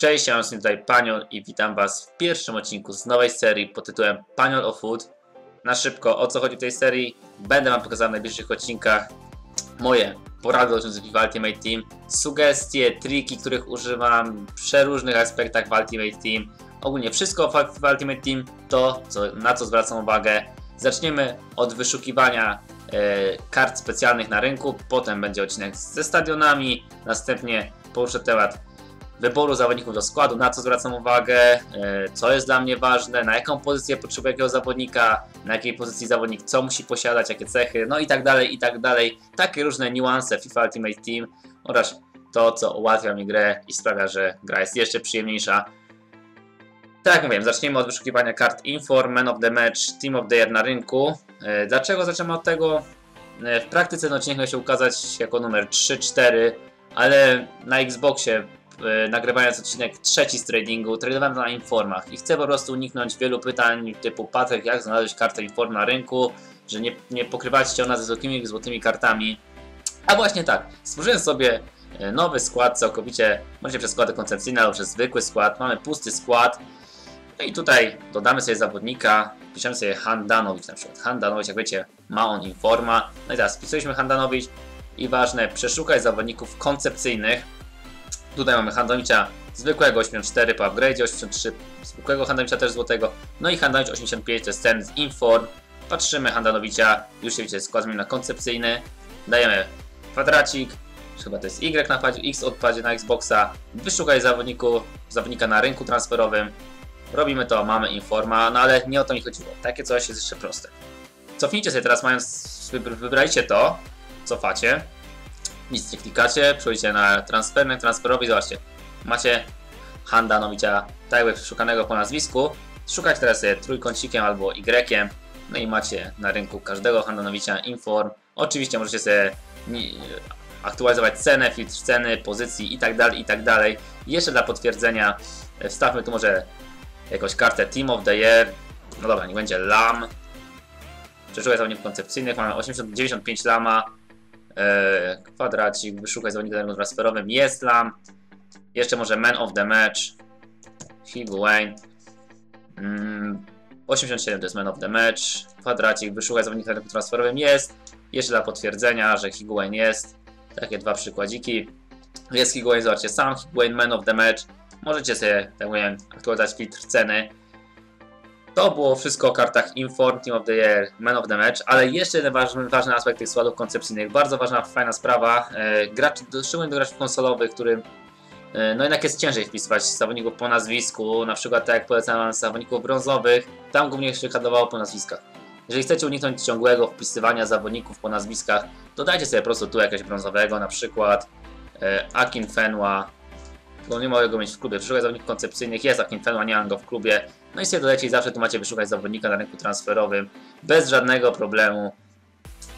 Cześć, ja jestem tutaj Paniol i witam Was w pierwszym odcinku z nowej serii pod tytułem Paniol of Food. Na szybko, o co chodzi w tej serii, będę Wam pokazał w najbliższych odcinkach moje porady dotyczące FIFA Ultimate Team, sugestie, triki, których używam w przeróżnych aspektach w Ultimate Team. Ogólnie wszystko w Ultimate Team, to co, na co zwracam uwagę. Zaczniemy od wyszukiwania e, kart specjalnych na rynku, potem będzie odcinek ze stadionami, następnie poruszę temat wyboru zawodników do składu, na co zwracam uwagę, e, co jest dla mnie ważne, na jaką pozycję potrzebuję jakiego zawodnika, na jakiej pozycji zawodnik co musi posiadać, jakie cechy, no i tak dalej, i tak dalej. Takie różne niuanse FIFA Ultimate Team oraz to, co ułatwia mi grę i sprawia, że gra jest jeszcze przyjemniejsza. Tak jak mówiłem, zaczniemy od wyszukiwania kart Inform, Man of the Match, Team of the Year na rynku. E, Dlaczego zaczynamy od tego? E, W praktyce ten odcinek się ukazać jako numer 3-4, ale na Xboxie nagrywając odcinek trzeci z tradingu, tradowałem na informach i chcę po prostu uniknąć wielu pytań typu Patryk, jak znaleźć kartę inform na rynku, że nie, nie pokrywacie ona ze zwykłymi złotymi kartami. A właśnie tak, stworzyłem sobie e, nowy skład całkowicie, może przez składy koncepcyjne albo przez zwykły skład, mamy pusty skład. No i tutaj dodamy sobie zawodnika, piszemy sobie Handanowicz na przykład. Handanowicz, jak wiecie, ma on informa. No i teraz wpisaliśmy Handanowicz i ważne, przeszukaj zawodników koncepcyjnych. Tutaj mamy Handowicza zwykłego 84 po upgrade, 83 zwykłego Handowicza też złotego, no i Handowicz 85 to jest ten z Inform. Patrzymy Handanowicza, już się widzicie, skład na koncepcyjny. Dajemy kwadracik, chyba to jest Y na padzie, X odpadzie na Xboxa. Wyszukaj zawodniku, zawodnika na rynku transferowym. Robimy to, mamy Informa, no ale nie o to mi chodziło. Takie coś jest jeszcze proste. Cofnijcie sobie teraz, mając, wybr- wybraliście to, cofacie, nic nie klikacie, przechodzicie na transferny, transferowy i zobaczcie, macie Handanowicia, tak jakby szukanego po nazwisku, szukać teraz sobie trójkącikiem albo Y, no i macie na rynku każdego Handanowicia inform, oczywiście możecie sobie ni- aktualizować cenę, filtr ceny, pozycji i tak dalej, i tak dalej. Jeszcze dla potwierdzenia e, wstawmy tu może jakąś kartę Team of the Year, no dobra, nie będzie LAM, przeszukaj zawodników koncepcyjnych, mamy 80, 95 lama, e, kwadracik, wyszukaj zawodnika na transferowym, jest lam, jeszcze może Man of the Match, Higuain, mm, 87 to jest Man of the Match, kwadracik, wyszukaj zawodnika na transferowym, jest, jeszcze dla potwierdzenia, że Higuain jest, takie dwa przykładziki, jest Higuain, zobaczcie, sam Higuain Man of the Match, możecie sobie, tak mówiłem, aktualizować filtr ceny, to było wszystko o kartach Inform, Team of the Year, Man of the Match, ale jeszcze jeden ważny, ważny aspekt tych składów koncepcyjnych, bardzo ważna, fajna sprawa, e, szczególnie do graczy konsolowych, którym e, no jednak jest ciężej wpisywać zawodników po nazwisku, na przykład tak jak polecam zawodników brązowych, tam głównie się handlowało po nazwiskach. Jeżeli chcecie uniknąć ciągłego wpisywania zawodników po nazwiskach, dodajcie sobie po prostu tu jakiegoś brązowego, na przykład e, Akin Fenwa, bo nie mogę go mieć w klubie. Przeszukaj zawodników koncepcyjnych, jest Akin Fenwa, nie mam go w klubie. No i sobie dodajcie i zawsze tu macie wyszukać zawodnika na rynku transferowym bez żadnego problemu.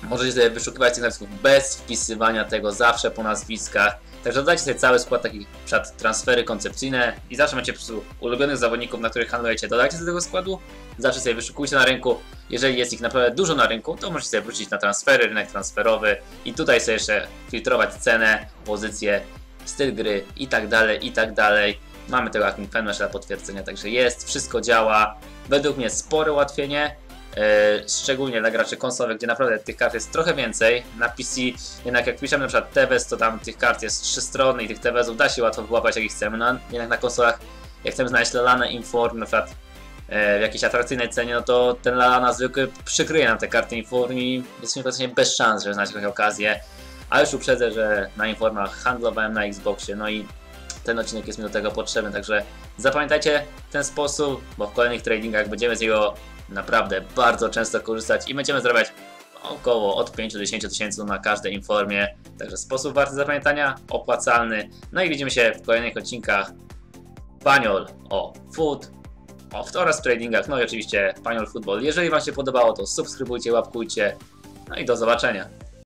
Możecie sobie wyszukiwać tych nazwisków bez wpisywania tego zawsze po nazwiskach. Także dodajcie sobie cały skład takich przed transfery koncepcyjne i zawsze macie po prostu ulubionych zawodników, na których handlujecie. Dodajcie do tego składu, zawsze sobie wyszukujcie na rynku. Jeżeli jest ich naprawdę dużo na rynku, to możecie sobie wrócić na transfery, rynek transferowy i tutaj sobie jeszcze filtrować cenę, pozycję, styl gry i tak dalej, i tak dalej. Mamy tego Fan dla potwierdzenia, także jest, wszystko działa. Według mnie spore ułatwienie, e, szczególnie dla graczy konsolowych, gdzie naprawdę tych kart jest trochę więcej. Na PC jednak jak piszemy na przykład TVS, to tam tych kart jest trzy strony i tych TVS-ów da się łatwo wyłapać jak ich chcemy. No, jednak na konsolach, jak chcemy znaleźć Lalana Inform, na przykład e, w jakiejś atrakcyjnej cenie, no to ten Lalana zwykły przykryje nam te karty Inform i jesteśmy praktycznie bez szans, żeby znaleźć jakąś okazję. A już uprzedzę, że na informach handlowałem na Xboxie, no i ten odcinek jest mi do tego potrzebny, także zapamiętajcie ten sposób, bo w kolejnych tradingach będziemy z niego naprawdę bardzo często korzystać i będziemy zarabiać około od 5 do 10 tysięcy na każdej informie, także sposób warty zapamiętania, opłacalny, no i widzimy się w kolejnych odcinkach Paniol o food, o oraz tradingach, no i oczywiście Paniol Football. Jeżeli Wam się podobało, to subskrybujcie, łapkujcie, no i do zobaczenia.